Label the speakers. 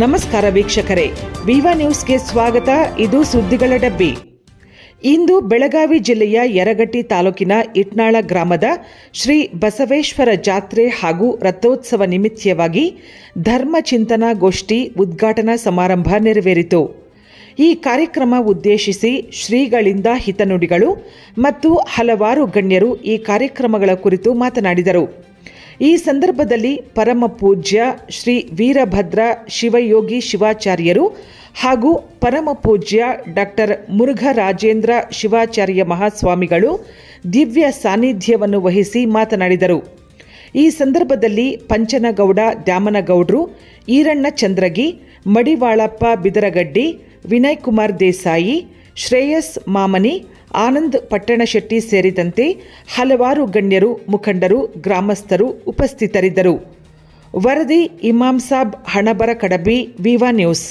Speaker 1: ನಮಸ್ಕಾರ ವೀಕ್ಷಕರೇ. ವಿವಾ ನ್ಯೂಸ್ಗೆ ಸ್ವಾಗತ. ಇದು ಸುದ್ದಿಗಳ ಡಬ್ಬಿ. ಇಂದು ಬೆಳಗಾವಿ ಜಿಲ್ಲೆಯ ಯರಗಟ್ಟಿ ತಾಲೂಕಿನ ಇಟ್ನಾಳ ಗ್ರಾಮದ ಶ್ರೀ ಬಸವೇಶ್ವರ ಜಾತ್ರೆ ಹಾಗೂ ರಥೋತ್ಸವ ನಿಮಿತ್ತವಾಗಿ ಧರ್ಮ ಚಿಂತನಾ ಗೋಷ್ಠಿ ಉದ್ಘಾಟನಾ ಸಮಾರಂಭ ನೆರವೇರಿತು. ಈ ಕಾರ್ಯಕ್ರಮ ಉದ್ದೇಶಿಸಿ ಶ್ರೀಗಳಿಂದ ಹಿತನುಡಿಗಳು ಮತ್ತು ಹಲವಾರು ಗಣ್ಯರು ಈ ಕಾರ್ಯಕ್ರಮಗಳ ಕುರಿತು ಮಾತನಾಡಿದರು. ಈ ಸಂದರ್ಭದಲ್ಲಿ ಪರಮ ಪೂಜ್ಯ ಶ್ರೀ ವೀರಭದ್ರ ಶಿವಯೋಗಿ ಶಿವಾಚಾರ್ಯರು ಹಾಗೂ ಪರಮ ಪೂಜ್ಯ ಡಾಕ್ಟರ್ ಮುರುಘರಾಜೇಂದ್ರ ಶಿವಾಚಾರ್ಯ ಮಹಾಸ್ವಾಮಿಗಳು ದಿವ್ಯ ಸಾನ್ನಿಧ್ಯವನ್ನು ವಹಿಸಿ ಮಾತನಾಡಿದರು. ಈ ಸಂದರ್ಭದಲ್ಲಿ ಪಂಚನಗೌಡ, ದ್ಯಾಮನಗೌಡ್ರು, ಈರಣ್ಣ ಚಂದ್ರಗಿ, ಮಡಿವಾಳಪ್ಪ ಬಿದರಗಡ್ಡಿ, ವಿನಯ್ ಕುಮಾರ್ ದೇಸಾಯಿ ಶ್ರೇಯಸ್ ಮಾಮನಿ, ಆನಂದ್ ಪಟ್ಟಣಶೆಟ್ಟಿ ಸೇರಿದಂತೆ ಹಲವಾರು ಗಣ್ಯರು, ಮುಖಂಡರು, ಗ್ರಾಮಸ್ಥರು ಉಪಸ್ಥಿತರಿದ್ದರು. ವರದಿ ಇಮಾಮ್ ಸಾಬ್, ಹಣಬರ ಕಡಬಿ, ವಿವಾ ನ್ಯೂಸ್.